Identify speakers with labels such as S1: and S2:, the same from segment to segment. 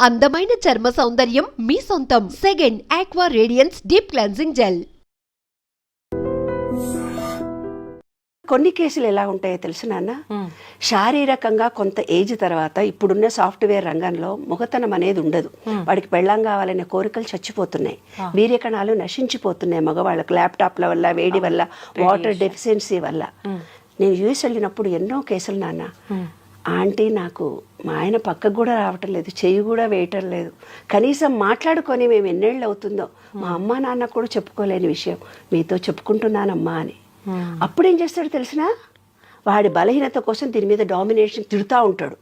S1: అందమైన చర్మ సౌందర్యం మీ సొంతం. Second aqua radiance deep cleansing gel
S2: కొన్ని కేసులు ఎలా ఉంటాయో తెలుసు నాన్న? శారీరకంగా కొంత ఏజ్ తర్వాత ఇప్పుడున్న సాఫ్ట్వేర్ రంగంలో మొగతనం అనేది ఉండదు. వాడికి పెళ్ళం కావాలనే కోరికలు చచ్చిపోతున్నాయి. వీర్యకణాలు నశించిపోతున్నాయి మగవాళ్ళకు ల్యాప్టాప్ల వల్ల వేడి వల్ల వాటర్ డెఫిషియన్సీ వల్ల. నేను యూఎస్ వెళ్ళినప్పుడు ఎన్నో కేసులు నాన్న. ఆంటీ నాకు మా ఆయన పక్కకు కూడా రావటం లేదు చెయ్యి కూడా వేయటం లేదు. కనీసం మాట్లాడుకొని మేము ఎన్నేళ్ళు అవుతుందో మా అమ్మ నాన్న కూడా చెప్పుకోలేని విషయం. మీతో చెప్పుకుంటున్నానమ్మా అని. అప్పుడు ఏం చేస్తాడు తెలిసినా? వాడి బలహీనత కోసం దీని మీద డామినేషన్ తిడుతూ ఉంటాడు.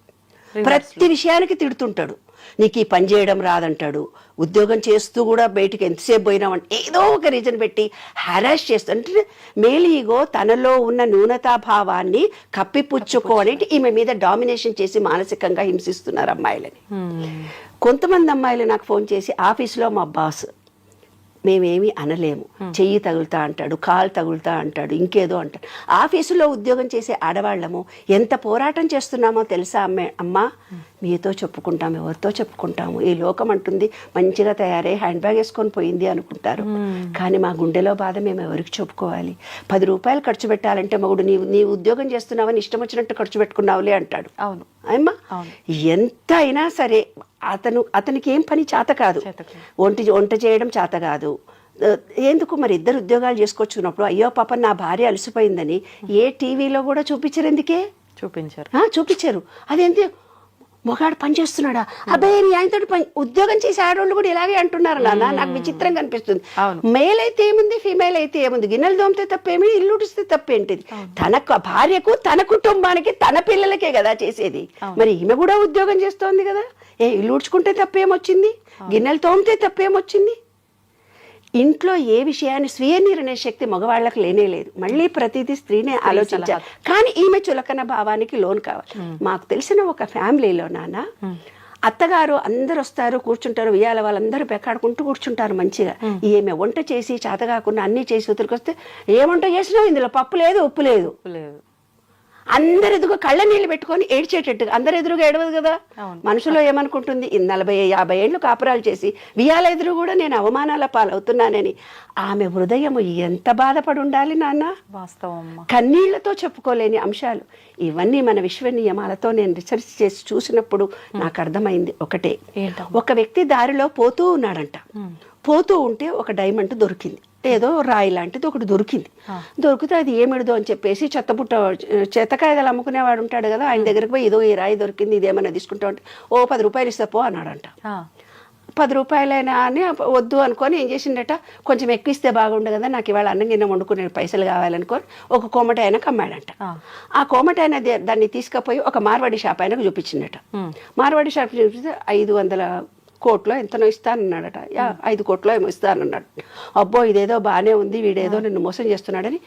S2: ప్రతి విషయానికి తిడుతుంటాడు. నీకు ఈ పని చేయడం రాదంటాడు. ఉద్యోగం చేస్తూ కూడా బయటికి ఎంతసేపు పోయినామంటే ఏదో ఒక రీజన్ పెట్టి హరాష్ చేస్తూ అంటే మేల్ ఈగో తనలో ఉన్న న్యూనతాభావాన్ని కప్పిపుచ్చుకోవడానికి ఈమె మీద డామినేషన్ చేసి మానసికంగా హింసిస్తున్నారు అమ్మాయిలని. కొంతమంది అమ్మాయిలు నాకు ఫోన్ చేసి ఆఫీస్లో మా బాస్ మేమేమి అనలేము. చెయ్యి తగులుతా అంటాడు కాలు తగులుతా అంటాడు ఇంకేదో అంటాడు. ఆఫీసులో ఉద్యోగం చేసే ఆడవాళ్ళము ఎంత పోరాటం చేస్తున్నామో తెలుసా అమ్మే? అమ్మా మీతో చెప్పుకుంటాము ఎవరితో చెప్పుకుంటాము? ఈ లోకం అంటుంది మంచిగా తయారై హ్యాండ్ బ్యాగ్ వేసుకొని పోయింది అనుకుంటారు. కానీ మా గుండెలో బాధ మేము ఎవరికి చెప్పుకోవాలి? పది రూపాయలు ఖర్చు పెట్టాలంటే మగుడు నీవు నీవు ఉద్యోగం చేస్తున్నావని ఇష్టం వచ్చినట్టు ఖర్చు పెట్టుకున్నావులే అంటాడు.
S3: అవును.
S2: అమ్మా. ఎంత అయినా సరే అతను అతనికి ఏం పని చేత కాదు. వంట వంట చేయడం చేత కాదు. ఎందుకు మరి ఇద్దరు ఉద్యోగాలు చేసుకొచ్చుకున్నప్పుడు అయ్యో పాప నా భార్య అలసిపోయిందని ఏ టీవీలో కూడా చూపించరు ఎందుకే?
S3: చూపించారు.
S2: ఆ, చూపించారు. అదేంటి మొగాడు పని చేస్తున్నాడా? అబ్బాయి నీ ఆయనతో పని ఉద్యోగం చేసే ఆడవాళ్ళు కూడా ఇలాగే అంటున్నారు నాన్న. నాకు విచిత్రంగా అనిపిస్తుంది.
S3: అవును.
S2: మేల్ అయితే ఏముంది? ఫీమేల్ అయితే ఏముంది? గిన్నెలు దోమితే తప్పేమి? ఇల్లు ఉడిస్తే తప్పేంటిది? తన భార్యకు తన కుటుంబానికి తన పిల్లలకే కదా చేసేది. మరి ఈమె కూడా ఉద్యోగం చేస్తోంది కదా? ఏ ఇల్లు ఉడ్చుకుంటే తప్పేమొచ్చింది? గిన్నెలు తోమితే తప్పేమొచ్చింది? ఇంట్లో ఏ విషయాన్ని స్వీయ నిర్ణయ శక్తి మగవాళ్ళకి లేనే లేదు. మళ్ళీ ప్రతిదీ స్త్రీనే ఆలోచించాలి. కానీ ఈమె చులకన భావానికి లోన్ కావాలి. మాకు తెలిసిన ఒక ఫ్యామిలీలో నాన్న అత్తగారు అందరు వస్తారు కూర్చుంటారు ఉయ్యాల వాళ్ళందరూ పెక్కాడుకుంటూ కూర్చుంటారు మంచిగా. ఈమె వంట చేసి చేత కాకుండా అన్ని చేసి ఉతిరికొస్తే ఏ వంట చేసినావు? ఇందులో పప్పు లేదు ఉప్పు లేదు.
S3: లేదు.
S2: అందరు ఎదుగు కళ్ళ నీళ్ళు పెట్టుకొని ఏడ్చేటట్టుగా. అందరు ఎదురుగా ఏడవదు కదా. మనసులో ఏమనుకుంటుంది? ఈ నలభై యాభై ఏళ్ళు కాపురాలు చేసి వియాల ఎదురు కూడా నేను అవమానాల పాలవుతున్నానని. ఆమె హృదయం ఎంత బాధపడి ఉండాలి నాన్న?
S3: వాస్తవం
S2: కన్నీళ్ళతో చెప్పుకోలేని అంశాలు. ఇవన్నీ మన విశ్వ నియమాలతో నేను రీసెర్చ్ చేసి చూసినప్పుడు నాకు అర్థమైంది ఒకటే? ఒక వ్యక్తి దారిలో పోతూ ఉన్నాడంట. పోతూ ఉంటే ఒక డైమండ్ దొరికింది. ఏదో రాయి లాంటిది ఒకటి దొరికింది. దొరికితే అది ఏమిడదో అని చెప్పేసి చెత్తపుట్ట చెత్తకాయలు అమ్ముకునేవాడు ఉంటాడు కదా ఆయన దగ్గరికి పోయి ఇదో ఈ రాయి దొరికింది ఇదేమన్నా తీసుకుంటా ఉంటే ఓ పది రూపాయలు ఇస్తా పో అన్నాడంట. పది రూపాయలైనా అని వద్దు అనుకొని ఏం చేసిండట కొంచెం ఎక్కువ ఇస్తే బాగుండు కదా నాకు ఇవాళ అన్నం గిన్నె వండుకునే పైసలు కావాలనుకొని ఒక కోమట ఆయనకు అమ్మాడంట
S3: ఆ.
S2: కోమట ఆయన దాన్ని తీసుకుపోయి ఒక మార్వాడి షాప్ ఆయనకు చూపించిండట. మార్వాడి షాప్ చూపిస్తే ఐదు వందల కోట్లో ఎంతనో ఇస్తానన్నాడట యా ఐదు కోట్లో ఏమో ఇస్తానన్నాడు అబ్బో ఇదేదో బాగానే ఉంది వీడేదో నిన్ను మోసం చేస్తున్నాడని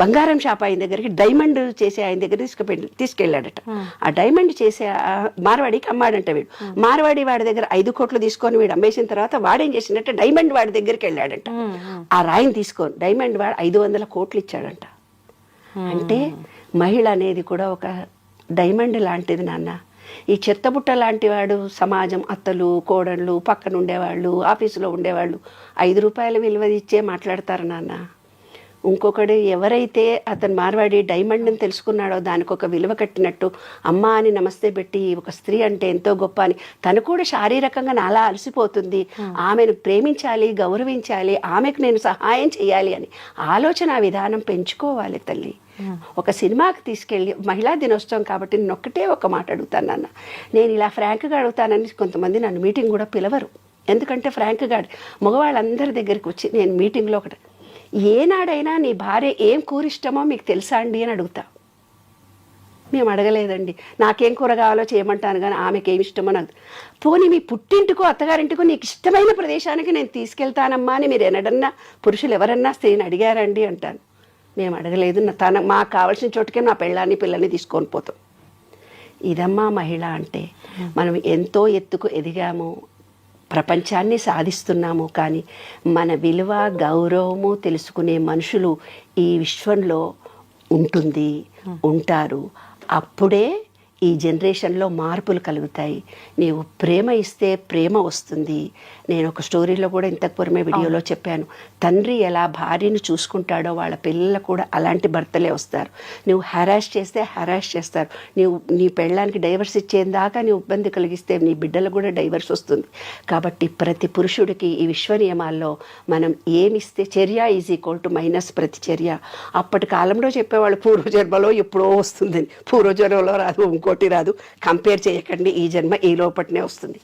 S2: బంగారం షాప్ ఆయన దగ్గరికి డైమండ్ చేసే ఆయన దగ్గర తీసుకుపోయి తీసుకెళ్ళాడట. ఆ డైమండ్ చేసే మార్వాడికి అమ్మాడంట వీడు. మార్వాడి వాడి దగ్గర ఐదు కోట్లు తీసుకొని వీడు అమ్మేసిన తర్వాత వాడేం చేసిండట డైమండ్ వాడి దగ్గరికి వెళ్ళాడంట. ఆ రాయిని తీసుకొని డైమండ్ వాడు ఐదు వందల కోట్లు ఇచ్చాడంట. అంటే మహిళ అనేది కూడా ఒక డైమండ్ లాంటిది నాన్న. ఈ చెత్తబుట్ట లాంటి వాడు సమాజం అత్తలు కోడళ్ళు పక్కన ఉండేవాళ్ళు ఆఫీసులో ఉండేవాళ్ళు ఐదు రూపాయల విలువ ఇచ్చే మాట్లాడతారు నాన్న. ఇంకొకడు ఎవరైతే అతను మార్వాడి డైమండ్ అని తెలుసుకున్నాడో దానికి ఒక విలువ కట్టినట్టు అమ్మ అని నమస్తే పెట్టి ఒక స్త్రీ అంటే ఎంతో గొప్ప అని తను కూడా శారీరకంగా నాలా అలసిపోతుంది. ఆమెను ప్రేమించాలి గౌరవించాలి ఆమెకు నేను సహాయం చేయాలి అని ఆలోచన విధానం పెంచుకోవాలి తల్లి. ఒక సినిమాకి తీసుకెళ్ళి మహిళా దినోత్సవం కాబట్టి నేను ఒక్కటే ఒక మాట అడుగుతాను నాన్న. నేను ఇలా ఫ్రాంక్గా అడుగుతానని కొంతమంది నన్ను మీటింగ్ కూడా పిలవరు. ఎందుకంటే ఫ్రాంక్గా మగవాళ్ళందరి దగ్గరికి వచ్చి నేను మీటింగ్లో ఒకటి ఏనాడైనా నీ భార్య ఏం కూరిష్టమో మీకు తెలుసా అండి అని అడుగుతా. మేము అడగలేదండి. నాకేం కూర కావాలో చేయమంటాను కానీ ఆమెకి ఏమి ఇష్టమో నాకు పోనీ మీ పుట్టింటికో అత్తగారింటికో నీకు ఇష్టమైన ప్రదేశానికి నేను తీసుకెళ్తానమ్మా అని మీరు ఎన్నడన్నా పురుషులు ఎవరన్నా స్త్రీని అడిగారండి అంటాను. మేము అడగలేదు. తన మాకు కావాల్సిన చోటుకే నా పెళ్ళాన్ని పిల్లల్ని తీసుకొని పోతాం. ఇదమ్మా మహిళ అంటే మనం ఎంతో ఎత్తుకు ఎదిగాము. ప్రపంచాన్ని సాధిస్తున్నాము కానీ మన విలువ గౌరవము తెలుసుకునే మనుషులు ఈ విశ్వంలో ఉంటుంది ఉంటారు. అప్పుడే ఈ జనరేషన్లో మార్పులు కలుగుతాయి. నీవు ప్రేమ ఇస్తే ప్రేమ వస్తుంది. నేను ఒక స్టోరీలో కూడా ఇంతకు పూర్వమే వీడియోలో చెప్పాను. తండ్రి ఎలా భార్యను చూసుకుంటాడో వాళ్ళ పిల్లలు కూడా అలాంటి భర్తలే వస్తారు. నువ్వు హెరాస్ చేస్తే హెరాస్ చేస్తారు. నీవు నీ పెళ్ళానికి డైవర్స్ ఇచ్చేదాకా నీవు ఇబ్బంది కలిగిస్తే నీ బిడ్డలకు కూడా డైవర్స్ వస్తుంది. కాబట్టి ప్రతి పురుషుడికి ఈ విశ్వ నియమాల్లో మనం ఏమిస్తే చర్య ఈజ్ ఈక్వల్ టు మైనస్ ప్రతిచర్య. అప్పటి కాలంలో చెప్పేవాళ్ళు పూర్వజన్మలో ఎప్పుడో వస్తుందని. పూర్వజన్మలో రాదు ఇంకోటి రాదు. కంపేర్ చేయకండి ఈ జన్మ ఈ లోపటినే వస్తుంది.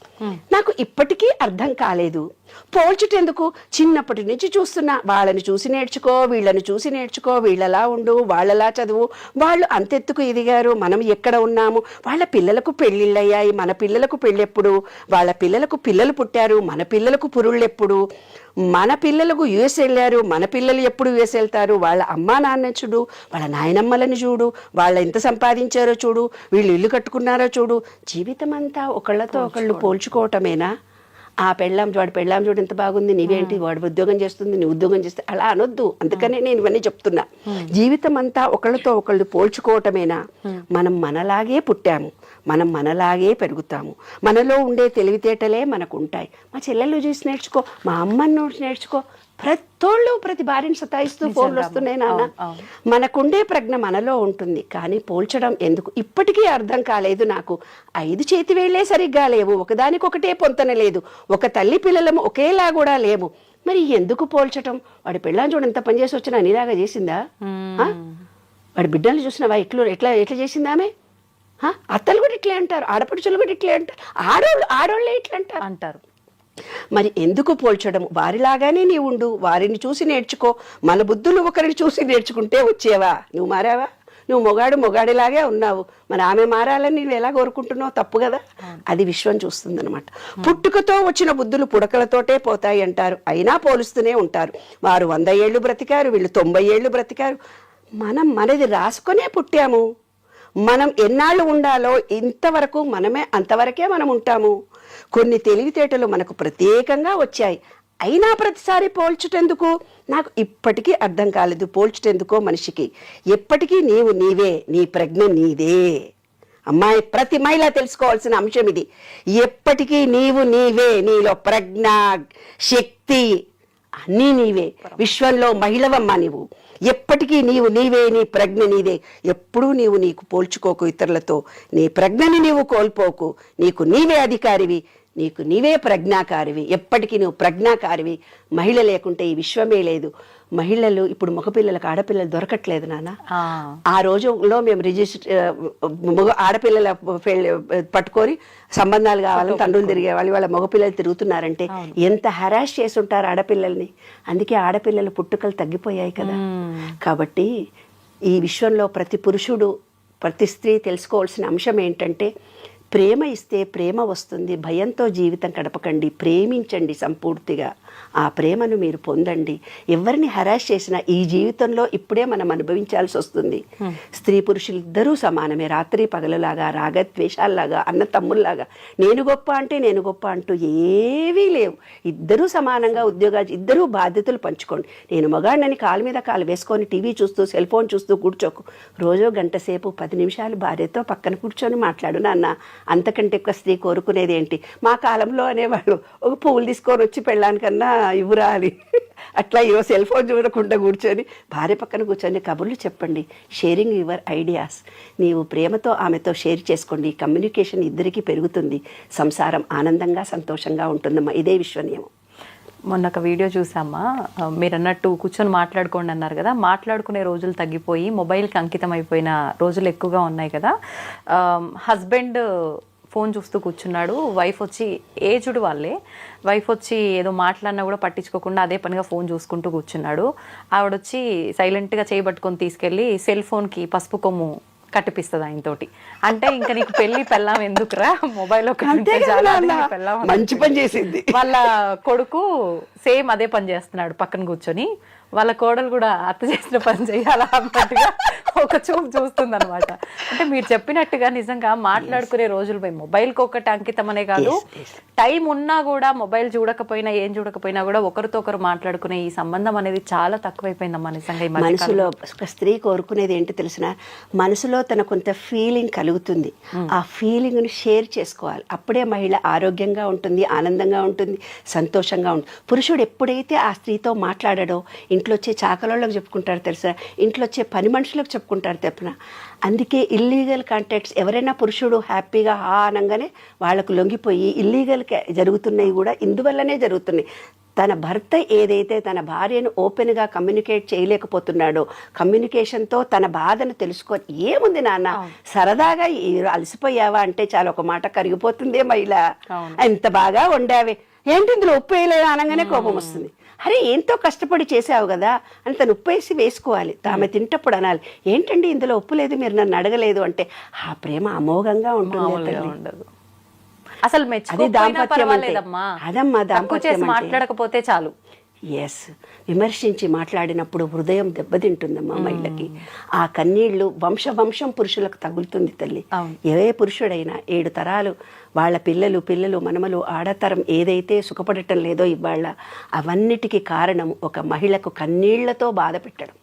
S2: నాకు ఇప్పటికీ అర్థం కాలేదు. పోల్చుటెందుకు? చిన్నప్పటి నుంచి చూస్తున్నా. వాళ్ళని చూసి నేర్చుకో వీళ్ళని చూసి నేర్చుకో వీళ్ళలా ఉండు వాళ్ళలా చదువు. వాళ్ళు అంతెత్తుకు ఎదిగారు. మనం ఎక్కడ ఉన్నాము? వాళ్ళ పిల్లలకు పెళ్ళిళ్ళయ్యాయి. మన పిల్లలకు పెళ్ళెప్పుడు? వాళ్ళ పిల్లలకు పిల్లలు పుట్టారు. మన పిల్లలకు పురుళ్ళెప్పుడు? మన పిల్లలకు యుఎస్ వెళ్ళారు మన పిల్లలు ఎప్పుడు యుఎస్ వెళ్తారు? వాళ్ళ అమ్మా నాన్న చూడు వాళ్ళ నాయనమ్మలని చూడు వాళ్ళ ఎంత సంపాదించారో చూడు వీళ్ళు ఇల్లు కట్టుకున్నారో చూడు. జీవితం అంతా ఒకళ్ళతో ఒకళ్ళు పోల్చుకోవటమేనా? ఆ పెళ్ళాం వాడు పెళ్ళాం చూడు ఎంత బాగుంది నీవేంటి వాడు ఉద్యోగం చేస్తుంది నీ ఉద్యోగం చేస్తే అలా అనొద్దు. అందుకనే నేను ఇవన్నీ చెప్తున్నా. జీవితం అంతా ఒకళ్ళతో ఒకళ్ళు పోల్చుకోవటమేనా? మనం మనలాగే పుట్టాము మనం మనలాగే పెరుగుతాము. మనలో ఉండే తెలివితేటలే మనకు ఉంటాయి మా చెల్లెళ్ళు చూసి నేర్చుకో మా అమ్మని చూసి నేర్చుకో ప్రతోళ్ళు ప్రతి భార్యను సతాయిస్తూ ఫోన్లు వస్తున్నాయి నాన్న. మనకుండే ప్రజ్ఞ మనలో ఉంటుంది. కానీ పోల్చడం ఎందుకు? ఇప్పటికీ అర్థం కాలేదు నాకు. ఐదు చేతి వేళ్ళే సరిగ్గా లేవు. ఒకదానికొకటే పొంతన లేదు. ఒక తల్లి పిల్లలము ఒకేలా కూడా లేవు. మరి ఎందుకు పోల్చటం? వాడి పెళ్ళాన్ని చూడు ఎంత పని చేసి వచ్చినా నీలాగా చేసిందా? వాడి బిడ్డలు చూసినావా? ఎట్లు ఎట్లా ఎట్లా చేసింది ఆమె? ఆ? అత్తలు కూడా ఇట్లే అంటారు. ఆడపడుచులు కూడా ఇట్లే అంటారు. ఆడోళ్ళు ఆడోళ్ళే ఇట్లా అంటారు
S3: అంటారు.
S2: మరి ఎందుకు పోల్చడం? వారిలాగానే నీ ఉండు. వారిని చూసి నేర్చుకో. మన బుద్ధులు ఒకరిని చూసి నేర్చుకుంటే వచ్చేవా? నువ్వు మారావా? నువ్వు మొగాడు మొగాడిలాగే ఉన్నావు. మరి ఆమె మారాలని నువ్వు ఎలా కోరుకుంటున్నావు? తప్పు కదా? అది విశ్వం చూస్తుందన్నమాట. పుట్టుకతో వచ్చిన బుద్ధులు పుడకలతోటే పోతాయి అంటారు. అయినా పోలుస్తూనే ఉంటారు. వారు వంద ఏళ్ళు బ్రతికారు. వీళ్ళు తొంభై ఏళ్ళు బ్రతికారు. మనం మనది రాసుకొనే పుట్టాము. మనం ఎన్నాళ్ళు ఉండాలో ఇంతవరకు మనమే అంతవరకే మనం ఉంటాము. కొన్ని తెలివితేటలు మనకు ప్రత్యేకంగా వచ్చాయి. అయినా ప్రతిసారి పోల్చుటెందుకు? నాకు ఇప్పటికీ అర్థం కాలేదు. పోల్చుటెందుకో మనిషికి? ఎప్పటికీ నీవు నీవే నీ ప్రజ్ఞ నీదే. అమ్మాయి ప్రతి మహిళ తెలుసుకోవాల్సిన అంశం ఇది. ఎప్పటికీ నీవు నీవే నీలో ప్రజ్ఞ శక్తి అన్నీ నీవే. విశ్వంలో మహిళవమ్మ నీవు. ఎప్పటికీ నీవు నీవే నీ ప్రజ్ఞ నీదే. ఎప్పుడూ నీవు నీకు పోల్చుకోకు ఇతరులతో. నీ ప్రజ్ఞని నీవు కోల్పోకు. నీకు నీవే అధికారివి. నీకు నీవే ప్రజ్ఞాకారివి. ఎప్పటికీ నువ్వు ప్రజ్ఞాకారివి. మహిళ లేకుంటే ఈ విశ్వమే లేదు. మహిళలు ఇప్పుడు మగపిల్లలకు ఆడపిల్లలు దొరకట్లేదు నాన్న.
S3: ఆ,
S2: రోజులో మేము రిజిస్టర్ మగ ఆడపిల్లల పట్టుకొని సంబంధాలు కావాలని తండ్రులు తిరిగేవాళ్ళు. వాళ్ళ మగపిల్లలు తిరుగుతున్నారంటే ఎంత హరాష్ చేసి ఉంటారు ఆడపిల్లల్ని. అందుకే ఆడపిల్లల పుట్టుకలు తగ్గిపోయాయి కదా. కాబట్టి ఈ విశ్వంలో ప్రతి పురుషుడు ప్రతి స్త్రీ తెలుసుకోవాల్సిన అంశం ఏంటంటే ప్రేమ ఇస్తే ప్రేమ వస్తుంది భయంతో జీవితం గడపకండి ప్రేమించండి సంపూర్తిగా. ఆ ప్రేమను మీరు పొందండి. ఎవరిని హరాష్ చేసినా ఈ జీవితంలో ఇప్పుడే మనం అనుభవించాల్సి వస్తుంది. స్త్రీ పురుషులు ఇద్దరూ సమానమే. రాత్రి పగలలాగా రాగద్వేషాల్లాగా అన్న తమ్ముల్లాగా. నేను గొప్ప అంటే నేను గొప్ప అంటూ ఏవీ లేవు. ఇద్దరూ సమానంగా ఉద్యోగాలు ఇద్దరూ బాధ్యతలు పంచుకోండి. నేను మగాడినని కాలు మీద కాలు వేసుకొని టీవీ చూస్తూ సెల్ ఫోన్ చూస్తూ కూర్చోకు. రోజు గంట సేపు పది నిమిషాలు భార్యతో పక్కన కూర్చొని మాట్లాడు నాన్న. అంతకంటే ఎక్కువ స్త్రీ కోరుకునేది ఏంటి? మా కాలంలో అనేవాళ్ళు ఒక పువ్వులు తీసుకొని వచ్చి పెళ్ళానికన్నా ఇవ్వురా అని అట్లా ఇవ్వ సెల్ ఫోన్ చూడకుండా కూర్చొని భార్య పక్కన కూర్చొని కబుర్లు చెప్పండి. షేరింగ్ యువర్ ఐడియాస్ నీవు ప్రేమతో ఆమెతో షేర్ చేసుకోండి. కమ్యూనికేషన్ ఇద్దరికీ పెరుగుతుంది. సంసారం ఆనందంగా సంతోషంగా ఉంటుందమ్మా. ఇదే విశ్వనియమం.
S3: మొన్న ఒక వీడియో చూసామ్మా మీరు అన్నట్టు కూర్చొని మాట్లాడుకోండి అన్నారు కదా. మాట్లాడుకునే రోజులు తగ్గిపోయి మొబైల్కి అంకితం అయిపోయిన రోజులు ఎక్కువగా ఉన్నాయి కదా. హస్బెండ్ ఫోన్ చూస్తూ కూర్చున్నాడు. వైఫ్ వచ్చి ఏజ్డ్ వాళ్ళే. వైఫ్ వచ్చి ఏదో మాట్లాడినా కూడా పట్టించుకోకుండా అదే పనిగా ఫోన్ చూసుకుంటూ కూర్చున్నాడు. ఆవిడ వచ్చి సైలెంట్గా చేయబట్టుకొని తీసుకెళ్ళి సెల్ ఫోన్కి పసుపు కొమ్ము కట్టిపిస్తుంది ఆయనతోటి. అంటే ఇంకా నీకు పెళ్ళి పెళ్ళాం ఎందుకురా? మొబైల్
S2: మంచి పని చేసింది.
S3: వాళ్ళ కొడుకు సేమ్ అదే పని చేస్తున్నాడు పక్కన కూర్చొని. వాళ్ళ కోడలు కూడా అత్త చేసిన పని చేయాలా అన్నట్టుగా ఒక చూపు చూస్తుంది అనమాట అంటే మీరు చెప్పినట్టుగా నిజంగా మాట్లాడుకునే రోజులు పోయి మొబైల్కి ఒకటి అంకితం అనే కాదు టైం ఉన్నా కూడా మొబైల్ చూడకపోయినా ఏం చూడకపోయినా కూడా ఒకరితో ఒకరు మాట్లాడుకునే ఈ సంబంధం అనేది చాలా తక్కువైపోయిందమ్మా నిజంగా ఈ
S2: మనసులో ఒక స్త్రీ కోరుకునేది ఏంటి తెలిసిన? మనసులో తన కొంత ఫీలింగ్ కలుగుతుంది. ఆ ఫీలింగ్ను షేర్ చేసుకోవాలి. అప్పుడే మహిళ ఆరోగ్యంగా ఉంటుంది ఆనందంగా ఉంటుంది సంతోషంగా ఉంటుంది పురుషుడు ఎప్పుడైతే ఆ స్త్రీతో మాట్లాడాడో ఇంట్లో వచ్చే చాకలోళ్ళకి చెప్పుకుంటారు తెలుసా? ఇంట్లో వచ్చే పని మనుషులకు చెప్పుకుంటారు తెప్పున. అందుకే ఇల్లీగల్ కాంటాక్ట్స్ ఎవరైనా పురుషుడు హ్యాపీగా హా అనగానే వాళ్ళకు లొంగిపోయి ఇల్లీగల్ జరుగుతున్నాయి కూడా ఇందువల్లనే జరుగుతున్నాయి. తన భర్త ఏదైతే తన భార్యను ఓపెన్గా కమ్యూనికేట్ చేయలేకపోతున్నాడో కమ్యూనికేషన్తో తన బాధను తెలుసుకో ఏముంది నాన్న? సరదాగా అలసిపోయావా అంటే చాలా ఒక మాట కరిగిపోతుందే మహిళ. ఎంత బాగా వండావే? ఏంటి ఇందులో ఉప్పు వేయలేదు అనగానే కోపం వస్తుంది. అరే ఎంతో కష్టపడి చేసావు కదా అని తను ఉప్పు వేసి వేసుకోవాలి ఆమె తింటప్పుడు అనాలి. ఏంటండి ఇందులో ఉప్పు లేదు మీరు నన్ను అడగలేదు అంటే ఆ ప్రేమ అమోఘంగా ఉంటుంది.
S3: ఉండదు. అసలు
S2: అది దాంపత్యం అదమ్మా దాంపత్యం.
S3: మాట్లాడకపోతే చాలు.
S2: ఎస్ విమర్శించి మాట్లాడినప్పుడు హృదయం దెబ్బతింటుందమ్మా మహిళకి. ఆ కన్నీళ్ళు వంశ వంశం పురుషులకు తగులుతుంది తల్లి. ఏ పురుషుడైనా ఏడు తరాలు వాళ్ళ పిల్లలు పిల్లలు మనమలు ఆడతరం ఏదైతే సుఖపడటం లేదో ఇవాళ అవన్నిటికీ కారణం ఒక మహిళకు కన్నీళ్ళతో బాధ పెట్టడం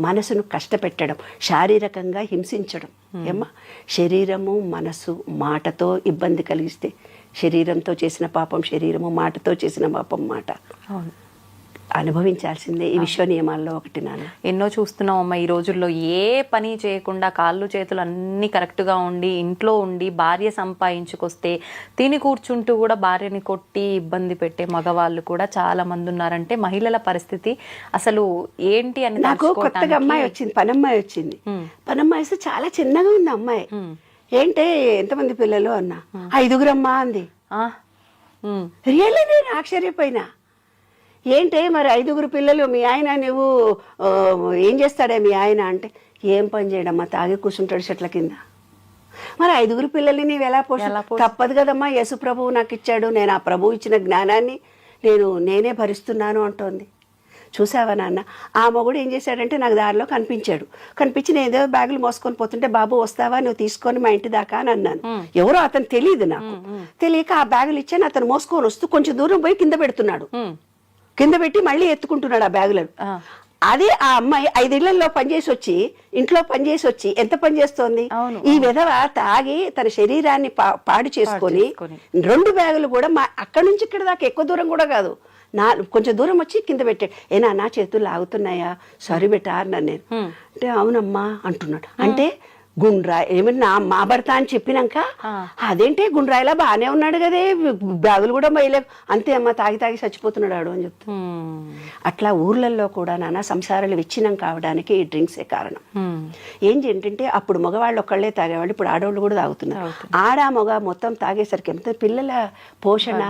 S2: మనసును కష్టపెట్టడం శారీరకంగా హింసించడం. ఏమ్మా? శరీరము మనసు మాటతో ఇబ్బంది కలిగిస్తే శరీరంతో చేసిన పాపం శరీరము మాటతో చేసిన పాపం మాట.
S3: అవును.
S2: అనుభవించాల్సిందే ఈ విశ్వ నియమాల్లో ఒకటి నాన్న.
S3: ఎన్నో చూస్తున్నాం అమ్మ ఈ రోజుల్లో. ఏ పని చేయకుండా కాళ్ళు చేతులు అన్నీ కరెక్ట్గా ఉండి ఇంట్లో ఉండి భార్య సంపాదించుకొస్తే తిని కూర్చుంటూ కూడా భార్యని కొట్టి ఇబ్బంది పెట్టే మగవాళ్ళు కూడా చాలా మంది ఉన్నారంటే మహిళల పరిస్థితి అసలు ఏంటి అని
S2: నాకు కొత్తగా అమ్మాయి వచ్చింది పనమ్మాయి వచ్చింది. పనమ్మాయి వస్తే చాలా చిన్నగా ఉంది అమ్మాయి. ఏంటే ఎంతమంది పిల్లలు అన్నా? ఐదుగురమ్మా అంది. రియల్లీ నేను ఆశ్చర్యపోయినా. ఏంటే మరి ఐదుగురు పిల్లలు మీ ఆయన నువ్వు ఏం చేస్తాడే మీ ఆయన అంటే ఏం పని చేయడమ్మా తాగి కూర్చుంటాడు చెట్ల కింద. మరి ఐదుగురు పిల్లల్ని నీవు ఎలా పోషి? తప్పదు కదమ్మా యేసు ప్రభువు నాకు ఇచ్చాడు నేను ఆ ప్రభువు ఇచ్చిన జ్ఞానాన్ని నేను నేనే భరిస్తున్నాను అంటోంది. చూసావా నాన్న ఆ మొగుడు ఏం చేశాడంటే నాకు దారిలో కనిపించాడు. కనిపించి నేను ఏదో బ్యాగులు మోసుకొని పోతుంటే బాబు వస్తావా? నువ్వు తీసుకొని మా ఇంటి దాకా అని అన్నాను. ఎవరో అతను తెలియదు నాకు. తెలియక ఆ బ్యాగులు ఇచ్చాను అతను మోసుకొని వస్తూ కొంచెం దూరం పోయి కింద పెడుతున్నాడు. కింద పెట్టి మళ్ళీ ఎత్తుకుంటున్నాడు ఆ బ్యాగులను. అదే ఆ అమ్మాయి ఐదేళ్ళలో పనిచేసి వచ్చి ఇంట్లో పనిచేసి వచ్చి ఎంత పని చేస్తోంది? ఈ విధవ తాగి తన శరీరాన్ని పా- పాడు చేసుకొని. రెండు బ్యాగులు కూడా మా అక్కడి నుంచి ఇక్కడ దాకా ఎక్కువ దూరం కూడా కాదు. నా కొంచెం దూరం వచ్చి కింద పెట్టాడు. ఏనా నా చేతులు లాగుతున్నాయా? సారీ బెటా అన్నాను నేను అంటే అవునమ్మా అంటున్నాడు. అంటే గుండ్రా ఏమన్నా మా భర్త అని చెప్పినాక అదేంటి గుండ్రాయిలా బాగానే ఉన్నాడు కదే బ్యాగులు కూడా మైలే అంతే అమ్మా తాగి తాగి చచ్చిపోతున్నాడు ఆడు అని చెప్తాను
S3: ఉమ్,
S2: అట్లా ఊర్లలో కూడా నాన్న సంసారాలు విచ్ఛిన్నం కావడానికి ఈ డ్రింక్సే కారణం. ఏం ఏంటంటే అప్పుడు మగవాళ్ళు ఒక్కళ్ళే తాగేవాళ్ళు ఇప్పుడు ఆడవాళ్ళు కూడా తాగుతున్నారు. ఆడ మగ మొత్తం తాగేసరికి ఎంత పిల్లల పోషణ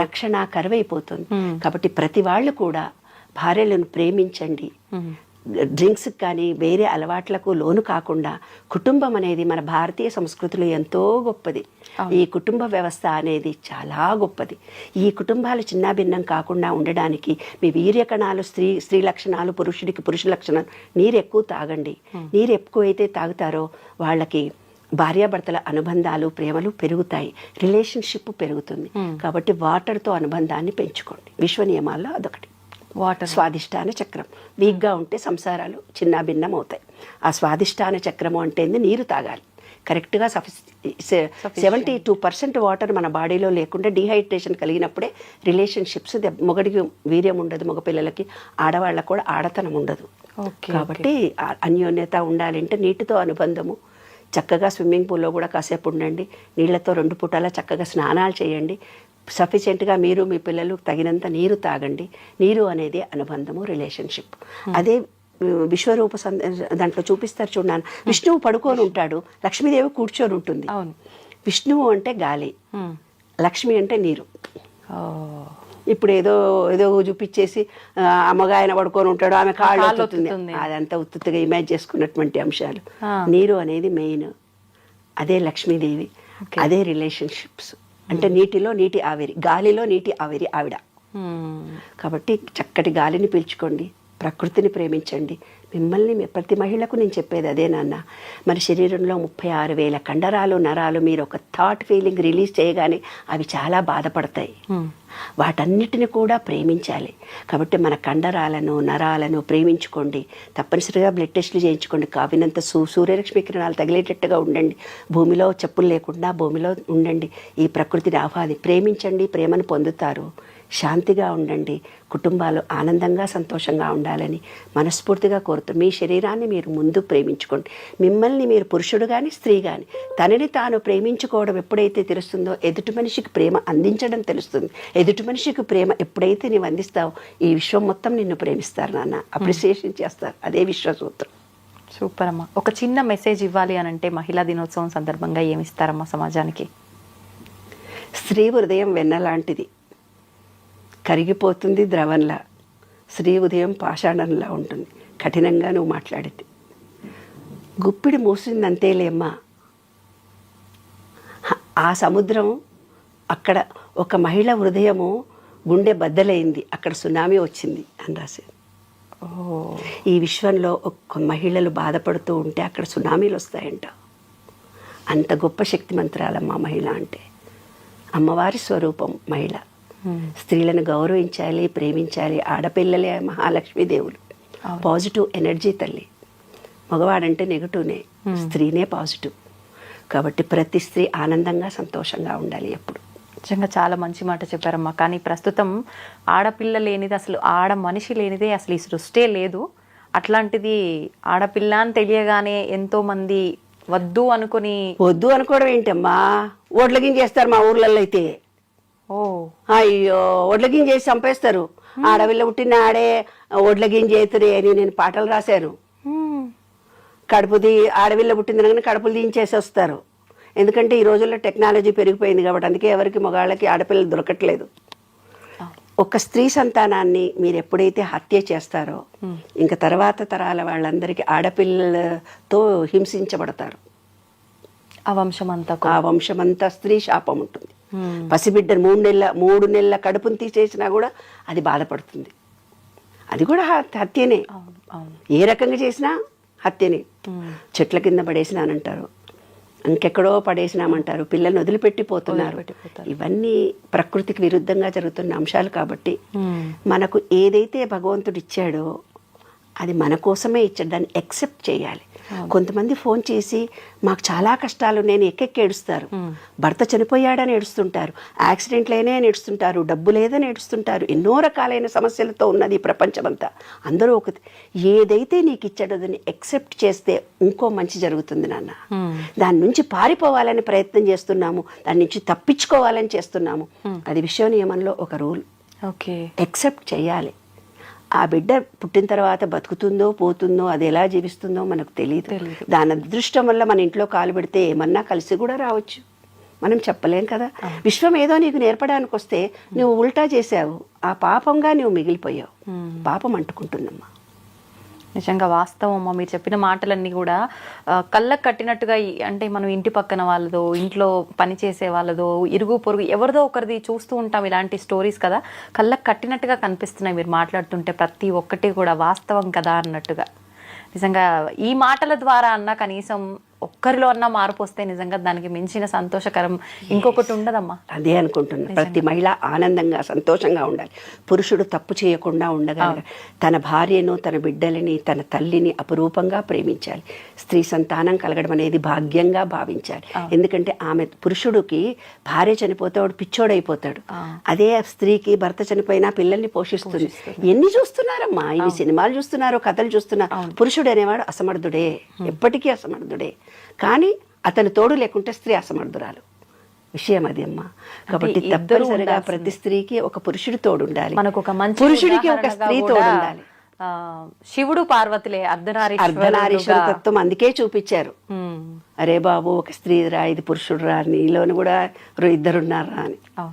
S2: రక్షణ కరువైపోతుంది. కాబట్టి ప్రతి వాళ్ళు కూడా భార్యలను ప్రేమించండి. డ్రింక్స్ కానీ వేరే అలవాట్లకు లోను కాకుండా కుటుంబం అనేది మన భారతీయ సంస్కృతిలో ఎంతో గొప్పది. ఈ కుటుంబ వ్యవస్థ అనేది చాలా గొప్పది. ఈ కుటుంబాలు చిన్నాభిన్నం కాకుండా ఉండడానికి మీ వీర్య కణాలు స్త్రీ స్త్రీ లక్షణాలు పురుషుడికి పురుష లక్షణాలు నీరు ఎక్కువ తాగండి నీరు ఎక్కువైతే తాగుతారో వాళ్ళకి భార్యాభర్తల అనుబంధాలు ప్రేమలు పెరుగుతాయి. రిలేషన్షిప్ పెరుగుతుంది. కాబట్టి వాటర్తో అనుబంధాన్ని పెంచుకోండి. విశ్వ నియమాల్లో అదొకటి.
S3: వాటర్.
S2: స్వాదిష్టాన చక్రం. వీక్గా ఉంటే సంసారాలు చిన్న భిన్నం అవుతాయి ఆ స్వాదిష్టాన చక్రము అంటే ఏంది? నీరు తాగాలి. కరెక్ట్గా సెవెంటీ టూ పర్సెంట్ వాటర్ మన బాడీలో లేకుండా డిహైడ్రేషన్ కలిగినప్పుడే రిలేషన్షిప్స్ మొగడికి వీర్యం ఉండదు మగ పిల్లలకి ఆడవాళ్ళకు కూడా ఆడతనం ఉండదు. కాబట్టి అన్యోన్యత ఉండాలంటే నీటితో అనుబంధము. చక్కగా స్విమ్మింగ్ పూల్లో కూడా కాసేపు ఉండండి. నీళ్ళతో రెండు పూటాల చక్కగా స్నానాలు చేయండి. సఫిషియెంట్గా మీరు మీ పిల్లలు తగినంత నీరు తాగండి. నీరు అనేది అనుబంధము రిలేషన్షిప్ అదే ఉమ్, విశ్వరూప దాంట్లో చూపిస్తారు చూడన్నాను విష్ణువు పడుకొని ఉంటాడు. లక్ష్మీదేవి కూర్చొని ఉంటుంది. విష్ణువు అంటే గాలి.
S3: ఉమ్.
S2: లక్ష్మి అంటే నీరు. ఇప్పుడు ఏదో ఏదో చూపించేసి ఆ, అమ్మగా ఆయన పడుకొని ఉంటాడు. ఆమె కాళ్ళు ఒత్తుతుంది. అదంతా ఉత్తుగా ఇమేజ్ చేసుకున్నటువంటి అంశాలు. నీరు అనేది మెయిన్ అదే లక్ష్మీదేవి. అదే రిలేషన్షిప్స్ అంటే నీటిలో నీటి ఆవిరి గాలిలో నీటి ఆవిరి ఆవిడ.
S3: ఉమ్.
S2: కాబట్టి చక్కటి గాలిని పీల్చుకోండి ప్రకృతిని ప్రేమించండి. మిమ్మల్ని ప్రతి మహిళకు నేను చెప్పేది అదే నాన్న. మన శరీరంలో ముప్పై ఆరు వేల కండరాలు నరాలు మీరు ఒక థాట్ ఫీలింగ్ రిలీజ్ చేయగానే అవి చాలా బాధపడతాయి. వాటన్నిటిని కూడా ప్రేమించాలి. కాబట్టి మన కండరాలను నరాలను ప్రేమించుకోండి. తప్పనిసరిగా బ్లడ్ టెస్టులు చేయించుకోండి. కావినంత సూ సూర్యరశ్మి కిరణాలు తగిలేటట్టుగా ఉండండి. భూమిలో చెప్పులు లేకుండా భూమిలో ఉండండి. ఈ ప్రకృతిని ఆహ్వాది ప్రేమించండి. ప్రేమను పొందుతారు. శాంతిగా ఉండండి. కుటుంబాలు ఆనందంగా సంతోషంగా ఉండాలని మనస్ఫూర్తిగా కోరుతూ మీ శరీరాన్ని మీరు ముందు ప్రేమించుకోండి. మిమ్మల్ని మీరు పురుషుడు కానీ స్త్రీ కానీ తనని తాను ప్రేమించుకోవడం ఎప్పుడైతే తెలుస్తుందో ఎదుటి మనిషికి ప్రేమ అందించడం తెలుస్తుంది. ఎదుటి మనిషికి ప్రేమ ఎప్పుడైతే నీవు అందిస్తావో ఈ విశ్వం మొత్తం నిన్ను ప్రేమిస్తారు నాన్న. అప్రిసియేషన్ చేస్తారు. అదే విశ్వసూత్రం.
S3: సూపర్ అమ్మా. ఒక చిన్న మెసేజ్ ఇవ్వాలి అని అంటే మహిళా దినోత్సవం సందర్భంగా ఏమి ఇస్తారమ్మా సమాజానికి?
S2: స్త్రీ హృదయం వెన్నలాంటిది. కరిగిపోతుంది ద్రవంలా. స్త్రీ ఉదయం పాషాణంలా ఉంటుంది. కఠినంగా నువ్వు మాట్లాడింది గుప్పిడి మూసిందంతేలేమ్మా హ- ఆ సముద్రం అక్కడ ఒక మహిళ హృదయము గుండె బద్దలైంది. అక్కడ సునామీ వచ్చింది అని రాసింది.
S3: ఓ.
S2: ఈ విశ్వంలో ఒక్క మహిళలు బాధపడుతూ ఉంటే అక్కడ సునామీలు వస్తాయంట. అంత గొప్ప శక్తిమంతురాలమ్మ మహిళ అంటే. అమ్మవారి స్వరూపం మహిళ. స్త్రీలను గౌరవించాలి ప్రేమించాలి. ఆడపిల్లలే మహాలక్ష్మి దేవులు. పాజిటివ్ ఎనర్జీ తల్లి. మగవాడంటే నెగటివ్నే. స్త్రీనే పాజిటివ్. కాబట్టి ప్రతి స్త్రీ ఆనందంగా సంతోషంగా ఉండాలి ఎప్పుడు.
S3: నిజంగా చాలా మంచి మాట చెప్పారమ్మా. కానీ ప్రస్తుతం ఆడపిల్ల లేనిది అసలు ఆడ మనిషి లేనిదే అసలు ఈ సృష్టే లేదు. అట్లాంటిది ఆడపిల్ల అని తెలియగానే ఎంతో మంది వద్దు అనుకుని
S2: వద్దు అనుకోవడం ఏంటమ్మా? ఓట్లగిం చేస్తారు మా ఊర్లలో అయితే. అయ్యో ఒడ్లగిం చేసి చంపేస్తారు. ఆడవిల్ల పుట్టిన ఆడే ఒడ్లగిం చేతురే అని నేను పాటలు రాశాను
S3: హ్మ్.
S2: కడుపుది ఆడవిల్ల పుట్టింది కానీ కడుపులు దించేసి వస్తారు. ఎందుకంటే ఈ రోజుల్లో టెక్నాలజీ పెరిగిపోయింది కాబట్టి అందుకే ఎవరికి మగాళ్ళకి ఆడపిల్లలు దొరకట్లేదు. ఒక స్త్రీ సంతానాన్ని మీరు ఎప్పుడైతే హత్య చేస్తారో ఇంకా తర్వాత తరాల వాళ్ళందరికీ ఆడపిల్లలతో హింసించబడతారు.
S3: ఆ వంశం అంతా
S2: ఆ వంశమంతా స్త్రీ శాపం ఉంటుంది. పసిబిడ్డను మూడు నెలల మూడు నెలల కడుపును తీసేసినా కూడా అది బాధపడుతుంది. అది కూడా హత్యనే. ఏ రకంగా చేసినా హత్యనే. చెట్ల కింద పడేసినానంటారు. ఇంకెక్కడో పడేసినామంటారు. పిల్లల్ని వదిలిపెట్టిపోతున్నారు. ఇవన్నీ ప్రకృతికి విరుద్ధంగా జరుగుతున్న అంశాలు కాబట్టి. మనకు ఏదైతే భగవంతుడు ఇచ్చాడో అది మన కోసమే ఇచ్చాడు. దాన్ని ఎక్సెప్ట్ చేయాలి. కొంతమంది ఫోన్ చేసి మాకు చాలా కష్టాలు నేను ఎక్కెక్కి ఏడుస్తారు. భర్త చనిపోయాడని ఏడుస్తుంటారు. యాక్సిడెంట్లైనే అని ఏడుస్తుంటారు. డబ్బు లేదని ఏడుస్తుంటారు. ఎన్నో రకాలైన సమస్యలతో ఉన్నది ఈ ప్రపంచమంతా. అందరూ ఒక ఏదైతే నీకు ఇచ్చాడో దాన్ని ఎక్సెప్ట్ చేస్తే ఇంకో మంచి జరుగుతుంది నాన్న. దాని నుంచి పారిపోవాలని ప్రయత్నం చేస్తున్నాము. దాని నుంచి తప్పించుకోవాలని చేస్తున్నాము. అది విశ్వ నియమంలో ఒక రూల్.
S3: ఓకే.
S2: ఎక్సెప్ట్ చేయాలి. ఆ బిడ్డ పుట్టిన తర్వాత బతుకుతుందో పోతుందో అది ఎలా జీవిస్తుందో మనకు తెలియదు. దాని అదృష్టం వల్ల మన ఇంట్లో కాలు పెడితే ఏమన్నా కలిసి కూడా రావచ్చు. మనం చెప్పలేం కదా. విశ్వం ఏదో నీకు నేర్పడానికి వస్తే నువ్వు ఉల్టా చేసావు ఆ పాపంగా నువ్వు మిగిలిపోయావు. పాపం అంటుకుంటుందమ్మా.
S3: నిజంగా వాస్తవం మీరు చెప్పిన మాటలన్నీ కూడా కళ్ళకు కట్టినట్టుగా అంటే మనం ఇంటి పక్కన వాళ్ళదో ఇంట్లో పని చేసే వాళ్ళదో ఇరుగు పొరుగు ఎవరిదో ఒకరిది చూస్తూ ఉంటాం ఇలాంటి స్టోరీస్ కదా. కళ్ళకు కట్టినట్టుగా కనిపిస్తున్నాయి మీరు మాట్లాడుతుంటే ప్రతి ఒక్కటి కూడా వాస్తవం కదా అన్నట్టుగా. నిజంగా ఈ మాటల ద్వారా అన్న కనీసం ఒక్కరిలో అన్న మార్పు వస్తే నిజంగా దానికి మించిన సంతోషకరం ఇంకొకటి ఉండదమ్మా.
S2: అదే అనుకుంటున్నా. ప్రతి మహిళ ఆనందంగా సంతోషంగా ఉండాలి. పురుషుడు తప్పు చేయకుండా ఉండగలగాలి తన భార్యను తన బిడ్డలని తన తల్లిని అపురూపంగా ప్రేమించాలి. స్త్రీ సంతానం కలగడం అనేది భాగ్యంగా భావించాలి. ఎందుకంటే ఆమె పురుషుడికి భార్య చనిపోతే వాడు పిచ్చోడైపోతాడు. అదే స్త్రీకి భర్త చనిపోయినా పిల్లల్ని పోషిస్తుంది. ఎన్ని చూస్తున్నారమ్మా? ఇవి సినిమాలు చూస్తున్నారు కథలు చూస్తున్నారు పురుషుడు అనేవాడు అసమర్థుడే. ఎప్పటికీ అసమర్థుడే. కానీ అతని తోడు లేకుంటే స్త్రీ అసమర్థురాలు. విషయం అది అమ్మా. కాబట్టి తప్పనిసరిగా. ప్రతి స్త్రీకి ఒక పురుషుడు తోడు ఉండాలి
S3: మనకు ఒక మంచి
S2: పురుషుడికి ఒక స్త్రీ తోడు ఉండాలి
S3: శివుడు పార్వతులే
S2: అర్ధనారీశ్వర
S3: అర్ధనారీశ్వరుడుగా
S2: తత్వం అందుకే చూపించారు. అరే బాబు ఒక స్త్రీ రా ఇది పురుషుడు రా నీలోని కూడా ఇద్దరున్నారా అని.